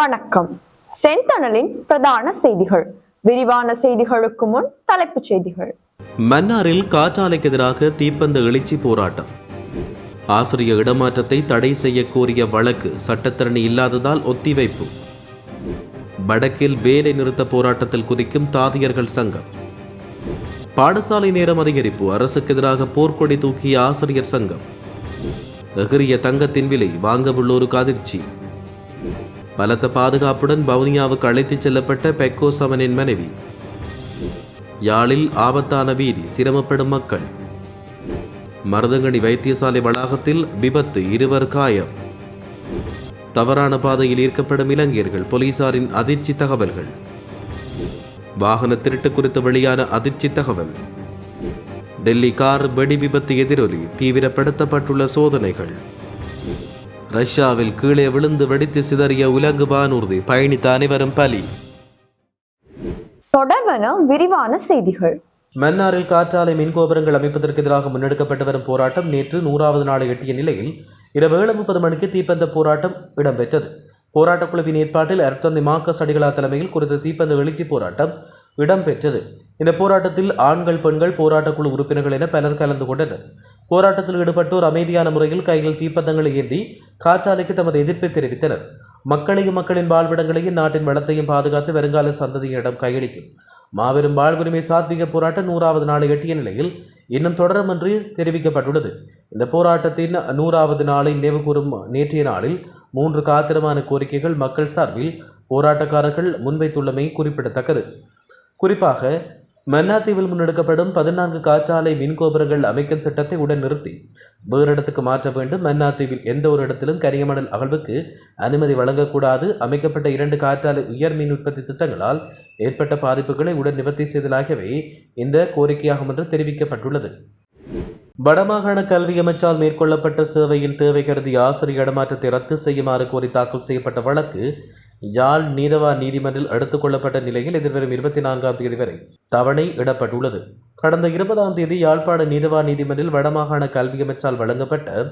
வணக்கம். செந்தணலின் பிரதான செய்திகள். விரிவான செய்திகளுக்கு முன் தலைப்புச் செய்திகள். மன்னாரில் காற்றாலைக்கு எதிராக தீப்பந்த எழுச்சி போராட்டம். ஆசிரியர் இடமாற்றத்தை தடை செய்ய கோரிய வழக்கு சட்டத்தரணி இல்லாததால் ஒத்திவைப்பு. வடக்கில் வேலை நிறுத்த போராட்டத்தில் குதிக்கும் தாதியர்கள் சங்கம். பாடசாலை நேரம் அதிகரிப்பு அரசுக்கு எதிராக போர்க்கொடி தூக்கிய ஆசிரியர் சங்கம். எகிரிய தங்கத்தின் விலை வாங்கவுள்ளோருக்கு அதிர்ச்சி. பலத்த பாதுகாப்புடன் வவுனியாவுக்கு அழைத்துச் செல்லப்பட்ட பெக்கோ சமனின் மனைவி. யாழில் ஆபத்தான வீதி சிரமப்படும் மக்கள். மருதங்கணி வைத்தியசாலை வளாகத்தில் விபத்து இருவர் காயம். தவறான பாதையில் ஈர்க்கப்படும் இளைஞர்கள் போலீசாரின் அதிர்ச்சி தகவல்கள். வாகன திருட்டு குறித்து வெளியான அதிர்ச்சி தகவல். டெல்லி கார் வெடி விபத்து எதிரொலி தீவிரப்படுத்தப்பட்டுள்ள சோதனைகள். ரஷ்யாவில் கீழே விழுந்து வெடித்து சிதறிய உலங்கு வானூர்தி பயணித்த அனைவரும் பலி. தொடர்வன விரிவான செய்திகள். மன்னாரில் காற்றாலை மின்கோபுரங்கள் அமைப்பதற்கு எதிராக முன்னெடுக்கப்பட்டு வரும் போராட்டம் நேற்று நூறாவது நாளை எட்டிய நிலையில் இரவு ஏழு முப்பது மணிக்கு தீப்பந்த போராட்டம் இடம்பெற்றது. போராட்டக் குழுவின் ஏற்பாட்டில் அர்த்தந்தை மார்க்கஸ் அடிகளா தலைமையில் குறித்த தீப்பந்த எழுச்சி போராட்டம் இடம்பெற்றது. இந்த போராட்டத்தில் ஆண்கள் பெண்கள் போராட்டக் குழு உறுப்பினர்கள் என பலர் கலந்து கொண்டனர். போராட்டத்தில் ஈடுபட்டோர் அமைதியான முறையில் கையில் தீப்பந்தங்களை ஏந்தி காற்றாலைக்கு தமது எதிர்ப்பை தெரிவித்தனர். மக்களையும் மக்களின் வாழ்விடங்களையும் நாட்டின் வளத்தையும் பாதுகாத்து வருங்கால சந்ததியிடம் கையளிக்கும். மாபெரும் வாழ்வுரிமை சாத்திக போராட்டம் நூறாவது நாளை எட்டிய நிலையில் இன்னும் தொடரும் என்று தெரிவிக்கப்பட்டுள்ளது. இந்த போராட்டத்தின் நூறாவது நாளை நினைவுகூரும் நேற்றைய நாளில் மூன்று காத்திரமான கோரிக்கைகள் மக்கள் சார்பில் போராட்டக்காரர்கள் முன்வைத்துள்ளமை குறிப்பிடத்தக்கது. குறிப்பாக மன்னாத்தீவில் முன்னெடுக்கப்படும் பதினான்கு காற்றாலை மின்கோபுரங்கள் அமைக்கும் திட்டத்தை உடன் நிறுத்தி வேறு இடத்துக்கு மாற்ற வேண்டும். மன்னாத்தீவில் எந்த ஒரு இடத்திலும் கரியமணல் அகழ்வுக்கு அனுமதி வழங்கக்கூடாது. அமைக்கப்பட்ட இரண்டு காற்றாலை உயர் மின் உற்பத்தி திட்டங்களால் ஏற்பட்ட பாதிப்புகளை உடன் நிவர்த்தி செய்தலாகவே இந்த கோரிக்கையாகும் என்று தெரிவிக்கப்பட்டுள்ளது. வடமாகாண கல்வி அமைச்சால் மேற்கொள்ளப்பட்ட சேவையின் தேவை கருதி ஆசிரியர் இடமாற்றத்தை ரத்து செய்யுமாறு கோரி தாக்கல் செய்யப்பட்ட வழக்கு யாழ் நீதவா நீதிமன்றில் எடுத்துக் கொள்ளப்பட்ட நிலையில் எதிர்வரும் இருபத்தி நான்காம் தேதி வரை தவணை இடப்பட்டுள்ளது. கடந்த இருபதாம் தேதி யாழ்ப்பாண நீதவா நீதிமன்றில் வடமாகாண கல்வி அமைச்சால் வழங்கப்பட்ட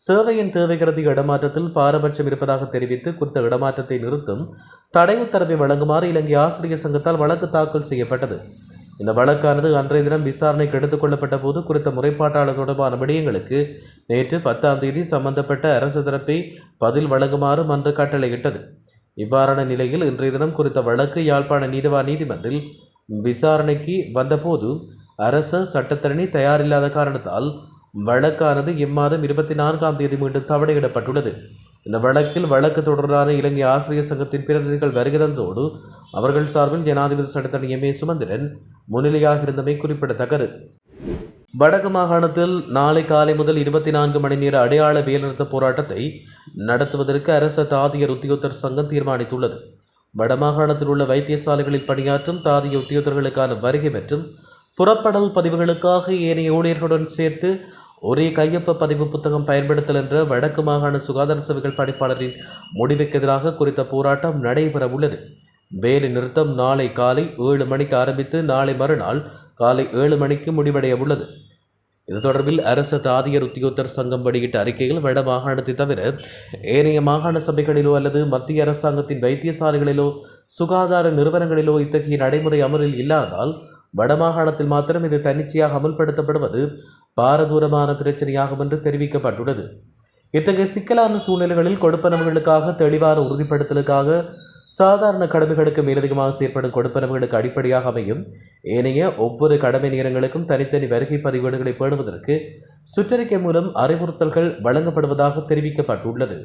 சேவையின் தேவை கருதி இடமாற்றத்தில் பாரபட்சம் இருப்பதாக தெரிவித்து குறித்த இடமாற்றத்தை நிறுத்தும் தடை உத்தரவை வழங்குமாறு இலங்கை ஆசிரியர் சங்கத்தால் வழக்கு தாக்கல் செய்யப்பட்டது. இந்த வழக்கானது அன்றைய தினம் விசாரணைக்கு எடுத்துக் கொள்ளப்பட்ட போது குறித்த முறைப்பாட்டாளர் தொடர்பான விடயங்களுக்கு நேற்று பத்தாம் தேதி சம்பந்தப்பட்ட அரசு தரப்பை பதில் வழங்குமாறு மன்று கட்டளையிட்டது. இவ்வாறான நிலையில் இன்றைய தினம் குறித்த வழக்கு யாழ்ப்பாண நீதவா நீதிமன்றில் விசாரணைக்கு வந்தபோது அரச சட்டத்தரணி தயாரில்லாத காரணத்தால் வழக்கானது இம்மாதம் இருபத்தி நான்காம் தேதி மீண்டும் தவணையிடப்பட்டுள்ளது. இந்த வழக்கில் வழக்கு தொடர்பான இலங்கை ஆசிரியர் சங்கத்தின் பிரதிநிதிகள் வருகை அவர்கள் சார்பில் ஜனாதிபதி சட்டத்தரணி எம் ஏ சுமந்திரன் முன்னிலையாக இருந்தமை குறிப்பிடத்தக்கது. வடக்கு மாகாணத்தில் நாளை காலை முதல் இருபத்தி நான்கு மணி நேர அடையாள வேலைநிறுத்த போராட்டத்தை நடத்துவதற்கு அரச தாதியர் உத்தியோகத்தர் சங்கம் தீர்மானித்துள்ளது. வடமாகாணத்தில் உள்ள வைத்தியசாலைகளில் பணியாற்றும் தாதிய உத்தியோகத்தர்களுக்கான வருகை மற்றும் புறப்படல் பதிவுகளுக்காக ஏனைய ஊழியர்களுடன் சேர்த்து ஒரே கையொப்ப பதிவு புத்தகம் பயன்படுத்தல் என்ற வடக்கு மாகாண சுகாதார சேவைகள் பணிப்பாளரின் முடிவுக்கு எதிராக குறித்த போராட்டம் நடைபெற உள்ளது. வேலை நிறுத்தம் நாளை காலை ஏழு மணிக்கு ஆரம்பித்து நாளை மறுநாள் காலை ஏழு மணிக்கு முடிவடைய உள்ளது. இது தொடர்பில் அரச தாதியர் உத்தியோகத்தர் சங்கம் வெளியிட்ட அறிக்கையில் வட மாகாணத்தை தவிர ஏனைய மாகாண சபைகளிலோ அல்லது மத்திய அரசாங்கத்தின் வைத்தியசாலைகளிலோ சுகாதார நிறுவனங்களிலோ இத்தகைய நடைமுறை அமலில் இல்லாதால் வடமாகாணத்தில் மாத்திரம் இது தன்னிச்சையாக அமல்படுத்தப்படுவது பாரதூரமான பிரச்சனையாகும் என்று தெரிவிக்கப்பட்டுள்ளது. இத்தகைய சிக்கலான சூழ்நிலைகளில் கொடுப்பனவுகளுக்காக தெளிவான உறுதிப்படுத்தலுக்காக சாதாரண கடமைகளுக்கு மேலதிகமாக செயற்படும் கொடுப்பனவுகளுக்கு அடிப்படையாக அமையும். ஏனைய ஒவ்வொரு கடமை நேரங்களுக்கும் தனித்தனி வருகை பதிவேடுகளை பேணுவதற்கு சுற்றறிக்கை மூலம் அறிவுறுத்தல்கள் வழங்கப்படுவதாக தெரிவிக்கப்பட்டுள்ளது.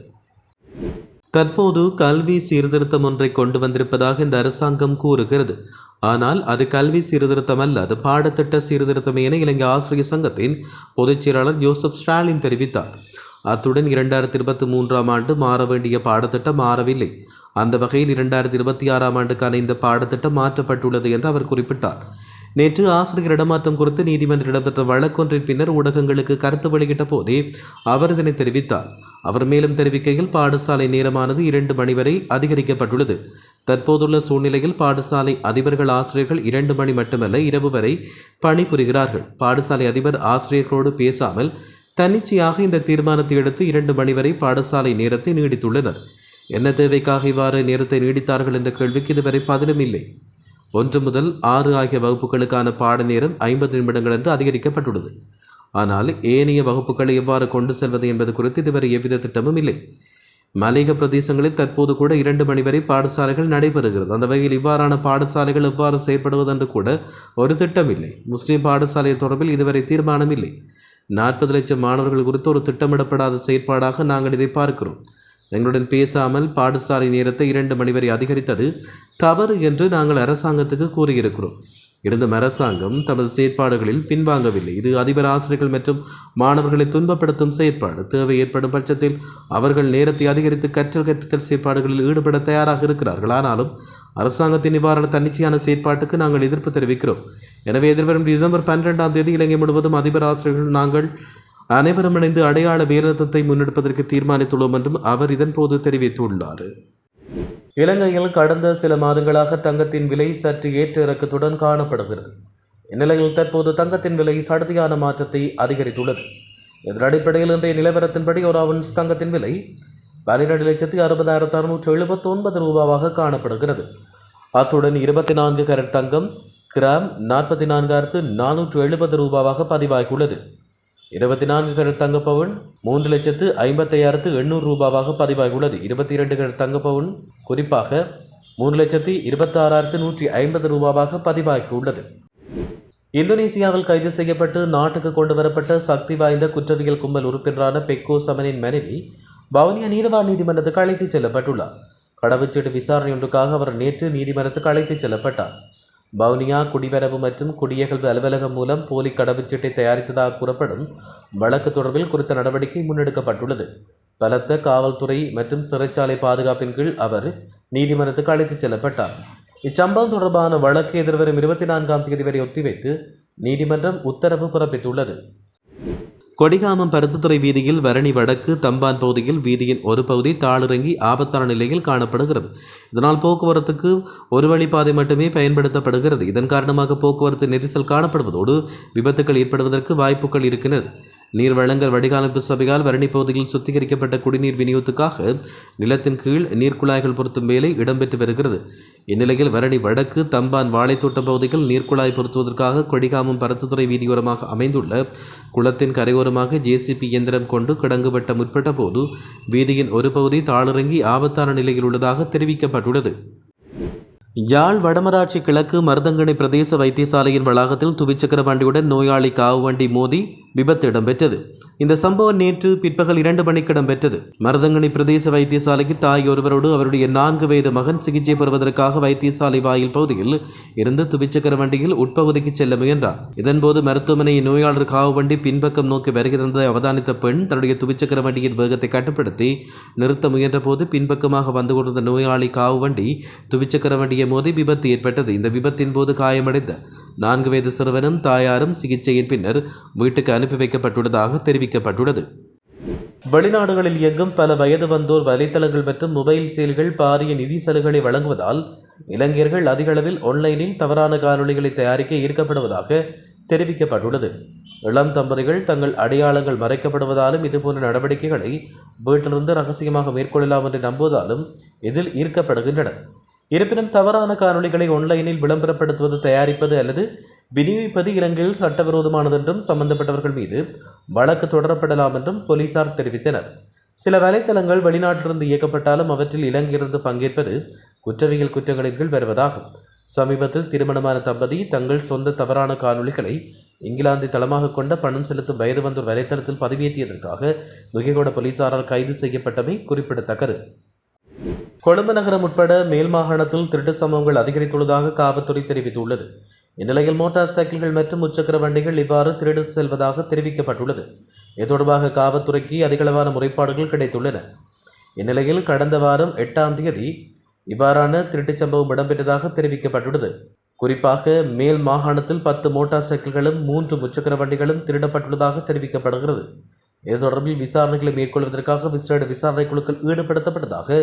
தற்போது கல்வி சீர்திருத்தம் ஒன்றை கொண்டு வந்திருப்பதாக இந்த அரசாங்கம் கூறுகிறது. ஆனால் அது கல்வி சீர்திருத்தம் அல்ல அது பாடத்திட்ட சீர்திருத்தம் என இலங்கை ஆசிரியர் சங்கத்தின் பொதுச் செயலாளர் ஜோசப் ஸ்டாலின் தெரிவித்தார். அத்துடன் இரண்டாயிரத்தி இருபத்தி மூன்றாம் ஆண்டு மாற வேண்டிய பாடத்திட்டம் மாறவில்லை. அந்த வகையில் இரண்டாயிரத்தி இருபத்தி ஆறாம் ஆண்டுக்கான இந்த பாடத்திட்டம் மாற்றப்பட்டுள்ளது என்று அவர் குறிப்பிட்டார். நேற்று ஆசிரியர் இடமாற்றம் குறித்து நீதிமன்றம் இடம்பெற்ற வழக்கொன்றின் பின்னர் ஊடகங்களுக்கு கருத்து வெளியிட்ட போதே அவர் இதனை தெரிவித்தார். அவர் மேலும் தெரிவிக்கையில் பாடசாலை நேரமானது இரண்டு மணி வரை அதிகரிக்கப்பட்டுள்ளது. தற்போதுள்ள சூழ்நிலையில் பாடசாலை அதிபர்கள் ஆசிரியர்கள் இரண்டு மணி மட்டுமல்ல இரவு வரை பணிபுரிகிறார்கள். பாடசாலை அதிபர் ஆசிரியர்களோடு பேசாமல் தன்னிச்சையாக இந்த தீர்மானத்தை எடுத்து இரண்டு மணி வரை பாடசாலை நேரத்தை நீடித்துள்ளனர். என்ன தேவைக்காக இவ்வாறு நேரத்தை நீடித்தார்கள் என்ற கேள்விக்கு இதுவரை பதிலும் இல்லை. ஒன்று முதல் ஆறு ஆகிய வகுப்புகளுக்கான பாட நேரம் ஐம்பது நிமிடங்கள் என்று அதிகரிக்கப்பட்டுள்ளது. ஆனால் ஏனைய வகுப்புகளை எவ்வாறு கொண்டு செல்வது என்பது குறித்து இதுவரை எவ்வித திட்டமும் இல்லை. மலையக பிரதேசங்களில் தற்போது கூட இரண்டு மணி வரை பாடசாலைகள் நடைபெறுகிறது. அந்த வகையில் இவ்வாறான பாடசாலைகள் எவ்வாறு செயற்படுவதென்று கூட ஒரு திட்டம் இல்லை முஸ்லீம் பாடசாலை தொடர்பில் இதுவரை தீர்மானம் இல்லை நாற்பது லட்சம் மாணவர்கள் குறித்து ஒரு திட்டமிடப்படாத செயற்பாடாக நாங்கள் இதை பார்க்கிறோம். எங்களுடன் பேசாமல் பாடசாலை நேரத்தை இரண்டு மணி வரை அதிகரித்தது தவறு என்று நாங்கள் அரசாங்கத்துக்கு கூறியிருக்கிறோம். இருந்தும் அரசாங்கம் தமது செயற்பாடுகளில் பின்வாங்கவில்லை. இது அதிபர் ஆசிரியர்கள் மற்றும் மாணவர்களை துன்பப்படுத்தும் செயற்பாடு. தேவை ஏற்படும் பட்சத்தில் அவர்கள் நேரத்தை அதிகரித்து கற்றல் கற்பித்தல் செயற்பாடுகளில் ஈடுபட தயாராக இருக்கிறார்கள். ஆனாலும் அரசாங்கத்தின் நிவாரண தன்னிச்சையான செயற்பாட்டுக்கு நாங்கள் எதிர்ப்பு தெரிவிக்கிறோம். எனவே எதிர்வரும் டிசம்பர் பன்னிரெண்டாம் தேதி இலங்கை முழுவதும் அதிபர் ஆசிரியர்கள் நாங்கள் அனைவரும் இணைந்து அடையாள வேரத்தத்தை முன்னெடுப்பதற்கு தீர்மானித்துள்ளோம் என்றும் அவர் இதன்போது தெரிவித்துள்ளார். இலங்கையில் கடந்த சில மாதங்களாக தங்கத்தின் விலை சற்று ஏற்ற இறக்கத்துடன் காணப்படுகிறது. இந்நிலையில் தற்போது தங்கத்தின் விலை சடுதியான மாற்றத்தை அதிகரித்துள்ளது. இதன் அடிப்படையில் இன்றைய நிலவரத்தின்படி ஒரு அவுன்ஸ் தங்கத்தின் விலை பன்னிரண்டு லட்சத்தி அறுபதாயிரத்து அறுநூற்று எழுபத்தி ஒன்பது ரூபாவாக காணப்படுகிறது. அத்துடன் இருபத்தி நான்கு கரட் தங்கம் கிராம் நாற்பத்தி நான்காயிரத்து நானூற்று எழுபது ரூபாவாக பதிவாகியுள்ளது. இருபத்தி நான்கு கரட் தங்க மூன்று லட்சத்து ஐம்பத்தையாயிரத்து எண்ணூறு ரூபாவாக பதிவாகியுள்ளது. இருபத்தி இரண்டு கரட் தங்க குறிப்பாக மூன்று லட்சத்தி இருபத்தாறாயிரத்து நூற்றி ஐம்பது ரூபாவாக பதிவாகியுள்ளது. இந்தோனேசியாவில் கைது செய்யப்பட்டு நாட்டுக்கு கொண்டு வரப்பட்ட சக்தி வாய்ந்த குற்றவியல் கும்பல் உறுப்பினரான பெக்கோ சமனின் மனைவி வவுனியா நீதவான் நீதிமன்றத்துக்கு அழைத்துச் செல்லப்பட்டுள்ளார். கடவுச்சீட்டு விசாரணை ஒன்றுக்காக அவர் நேற்று நீதிமன்றத்துக்கு அழைத்துச் செல்லப்பட்டார். வவுனியா குடிவரவு மற்றும் குடியகல்வு அலுவலகம் மூலம் போலி கடவுச்சீட்டை தயாரித்ததாக கூறப்படும் வழக்கு தொடர்பில் குறித்த நடவடிக்கை முன்னெடுக்கப்பட்டுள்ளது. பலத்த காவல்துறை மற்றும் சிறைச்சாலை பாதுகாப்பின் கீழ் அவர் நீதிமன்றத்துக்கு அழைத்துச் செல்லப்பட்டார். இச்சம்பவம் தொடர்பான வழக்கு எதிர்வரும் இருபத்தி நான்காம் தேதி வரை ஒத்திவைத்து நீதிமன்றம் உத்தரவு பிறப்பித்துள்ளது. கொடிகாமம் பருத்துத்துறை வீதியில் வரணி வடக்கு தம்பான் பகுதியில் வீதியின் ஒரு பகுதி தாளிறங்கி ஆபத்தான நிலையில் காணப்படுகிறது. இதனால் போக்குவரத்துக்கு ஒரு வழிப்பாதை மட்டுமே பயன்படுத்தப்படுகிறது. இதன் காரணமாக போக்குவரத்து நெரிசல் காணப்படுவதோடு விபத்துக்கள் ஏற்படுவதற்கு வாய்ப்புகள் இருக்கின்றது. நீர் வழங்கல் வடிகாலப்பு சபையால் வரணி பகுதியில் சுத்திகரிக்கப்பட்ட குடிநீர் விநியோகத்துக்காக நிலத்தின் கீழ் நீர்க்குழாய்கள் பொருத்தும் வேலை இடம்பெற்று வருகிறது. இந்நிலையில் வரணி வடக்கு தம்பான் வாழைத்தோட்டம் பகுதியில் நீர்க்குழாய் பொருத்துவதற்காக கொடிகாமம் பருத்துத்துறை வீதியோரமாக அமைந்துள்ள குளத்தின் கரையோரமாக ஜேசிபி இயந்திரம் கொண்டு கிடங்குபட்ட முற்பட்ட போது வீதியின் ஒரு பகுதி தாளிறங்கி ஆபத்தான நிலையில் உள்ளதாக தெரிவிக்கப்பட்டுள்ளது. யாழ் வடமராட்சி கிழக்கு மருதங்கணி பிரதேச வைத்தியசாலையின் வளாகத்தில் துவிச்சக்கர வண்டியுடன் நோயாளி காவு வண்டி மோதி விபத்து இடம்பெற்றது. இந்த சம்பவம் நேற்று பிற்பகல் இரண்டு மணிக்கு இடம்பெற்றது. மருதங்கணி பிரதேச வைத்தியசாலைக்கு தாய் ஒருவரோடு அவருடைய நான்கு வயது மகன் சிகிச்சை பெறுவதற்காக வைத்தியசாலை வாயில் பகுதியில் இருந்து துவிச்சக்கர வண்டியில் உட்பகுதிக்கு செல்ல முயன்றார். இதன்போது மருத்துவமனை நோயாளர் காவு வண்டி பின்பக்கம் நோக்கி வருகிறதை அவதானித்த பெண் தன்னுடைய துவிச்சக்கர வண்டியின் வேகத்தை கட்டுப்படுத்தி நிறுத்த முயன்றபோது பின்பக்கமாக வந்து கொண்டிருந்த நோயாளி காவு வண்டி துவிச்சக்கர வண்டியை மோதி விபத்து ஏற்பட்டது. இந்த விபத்தின் போது காயமடைந்த நான்கு வயது சிறுவனும் தாயாரும் சிகிச்சையின் பின்னர் வீட்டுக்கு அனுப்பி வைக்கப்பட்டுள்ளதாக தெரிவிக்கப்பட்டுள்ளது. வெளிநாடுகளில் இயங்கும் பல வயது வந்தோர் வலைத்தளங்கள் மற்றும் மொபைல் செயல்கள் பாரிய நிதி சலுகைகளை வழங்குவதால் இளைஞர்கள் அதிகளவில் ஆன்லைனில் தவறான காணொலிகளை தயாரிக்க ஈர்க்கப்படுவதாக தெரிவிக்கப்பட்டுள்ளது. இளம் தம்பதிகள் தங்கள் அடையாளங்கள் மறைக்கப்படுவதாலும் இதுபோன்ற நடவடிக்கைகளை வீட்டிலிருந்து ரகசியமாக மேற்கொள்ளலாம் என்று நம்புவதாலும் இதில் ஈர்க்கப்படுகின்றனர். இருப்பினும் தவறான காணொளிகளை ஒன்லைனில் விளம்பரப்படுத்துவது தயாரிப்பது அல்லது விநியோகிப்பது இலங்கையில் சட்டவிரோதமானது என்றும் சம்பந்தப்பட்டவர்கள் மீது வழக்கு தொடரப்படலாம் என்றும் போலீசார் தெரிவித்தனர். சில வலைத்தளங்கள் வெளிநாட்டிலிருந்து இயக்கப்பட்டாலும் அவற்றில் இலங்கையிலிருந்து பங்கேற்பது குற்றவியல் குற்றங்களின் கீழ் வருவதாகும். சமீபத்தில் திருமணமான தம்பதி தங்கள் சொந்த தவறான காணொளிகளை இங்கிலாந்தை தளமாக கொண்ட பணம் செலுத்தும் வயது வந்தோர் வலைத்தளத்தில் பதிவேற்றியதற்காக நுகைகோட போலீசாரால் கைது செய்யப்பட்டமை குறிப்பிடத்தக்கது. கொழும்பு நகரம் உட்பட மேல் மாகாணத்தில் திருட்டுச் சம்பவங்கள் அதிகரித்துள்ளதாக காவல்துறை தெரிவித்துள்ளது. இந்நிலையில் மோட்டார் சைக்கிள்கள் மற்றும் முச்சக்கர வண்டிகள் இவ்வாறு திருடு செல்வதாக தெரிவிக்கப்பட்டுள்ளது. இது தொடர்பாக காவல்துறைக்கு அதிகளவான முறைப்பாடுகள் கிடைத்துள்ளன. இந்நிலையில் கடந்த வாரம் எட்டாம் தேதி இவ்வாறான திருட்டுச் சம்பவம் இடம்பெற்றதாக தெரிவிக்கப்பட்டுள்ளது. குறிப்பாக மேல் மாகாணத்தில் பத்து மோட்டார் சைக்கிள்களும் மூன்று முச்சக்கர வண்டிகளும் திருடப்பட்டுள்ளதாக தெரிவிக்கப்படுகிறது. இது தொடர்பில் விசாரணைகளை மேற்கொள்வதற்காக விசேட விசாரணை குழுக்கள் ஈடுபடுத்தப்பட்டதாக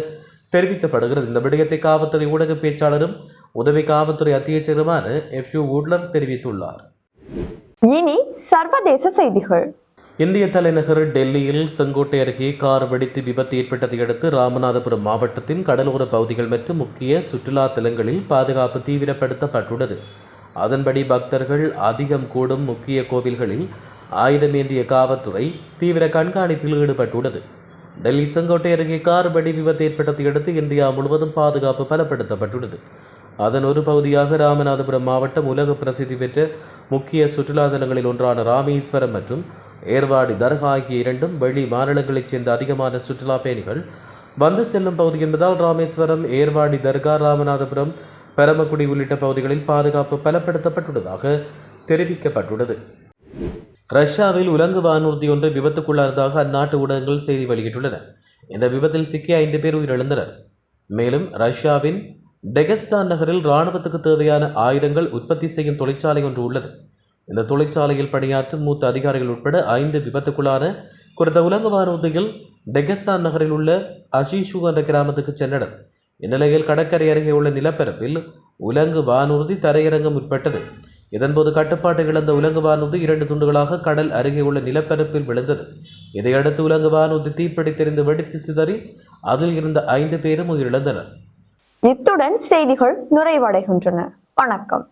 தெரிவிக்கப்படுகிறது. இந்த விடயத்தை காவல்துறை ஊடக பேச்சாளரும் உதவி காவல்துறை அத்தியட்சருமான எஃப் யூ உட்லர் தெரிவித்துள்ளார். இனி சர்வதேச செய்திகள். இந்திய தலைநகர் டெல்லியில் செங்கோட்டை அருகே கார் வெடித்து விபத்து ஏற்பட்டதை அடுத்து ராமநாதபுரம் மாவட்டத்தின் கடலோர பகுதிகள் மற்றும் முக்கிய சுற்றுலா தலங்களில் பாதுகாப்பு தீவிரப்படுத்தப்பட்டுள்ளது. அதன்படி பக்தர்கள் அதிகம் கூடும் முக்கிய கோவில்களில் ஆயுதமேந்திய காவல்துறை தீவிர கண்காணிப்பில் ஈடுபட்டுள்ளது. டெல்லி செங்கோட்டை அருகே கார் வெடி விபத்து ஏற்பட்டதையடுத்து இந்தியா முழுவதும் பாதுகாப்பு பலப்படுத்தப்பட்டுள்ளது. அதன் ஒரு பகுதியாக ராமநாதபுரம் மாவட்டம் உலக பிரசித்தி பெற்ற முக்கிய சுற்றுலா தலங்களில் ஒன்றான ராமேஸ்வரம் மற்றும் ஏர்வாடி தர்கா ஆகிய இரண்டும் வெளி மாநிலங்களைச் சேர்ந்த அதிகமான சுற்றுலா பயணிகள் வந்து செல்லும் பகுதி என்பதால் ராமேஸ்வரம் ஏர்வாடி தர்கா ராமநாதபுரம் பெரமக்குடி உள்ளிட்ட பகுதிகளில் பாதுகாப்பு பலப்படுத்தப்பட்டுள்ளதாக தெரிவிக்கப்பட்டுள்ளது. ரஷ்யாவில் உலங்கு வானூர்தி ஒன்று விபத்துக்குள்ளானதாக அந்நாட்டு ஊடகங்கள் செய்தி வெளியிட்டுள்ளன. இந்த விபத்தில் சிக்கிய ஐந்து பேர் உயிரிழந்தனர். மேலும் ரஷ்யாவின் டெகஸ்டான் நகரில் இராணுவத்துக்கு தேவையான ஆயுதங்கள் உற்பத்தி செய்யும் தொழிற்சாலை ஒன்று உள்ளது. இந்த தொழிற்சாலையில் பணியாற்றும் மூத்த அதிகாரிகள் உட்பட ஐந்து விபத்துக்குள்ளான குறித்த உலங்கு வானூர்தியில் டெகஸ்டான் நகரில் உள்ள அஷிஷு என்ற கிராமத்துக்கு சென்றனர். இந்நிலையில் கடற்கரை அருகே உள்ள நிலப்பரப்பில் உலங்கு வானூர்தி தரையிறங்க முற்பட்டது இதன்போது கட்டுப்பாட்டை இழந்த உலங்கு வானூர்தி இரண்டு துண்டுகளாக கடல் அருகே உள்ள நிலப்பரப்பில் விழுந்தது. இதையடுத்து உலங்கு வானூர்தி தீப்பிடித்தெறிந்து வெடித்து சிதறி அதில் இருந்த ஐந்து பேரும் உயிரிழந்தனர். இத்துடன் செய்திகள் நிறைவடைகின்றன. வணக்கம்.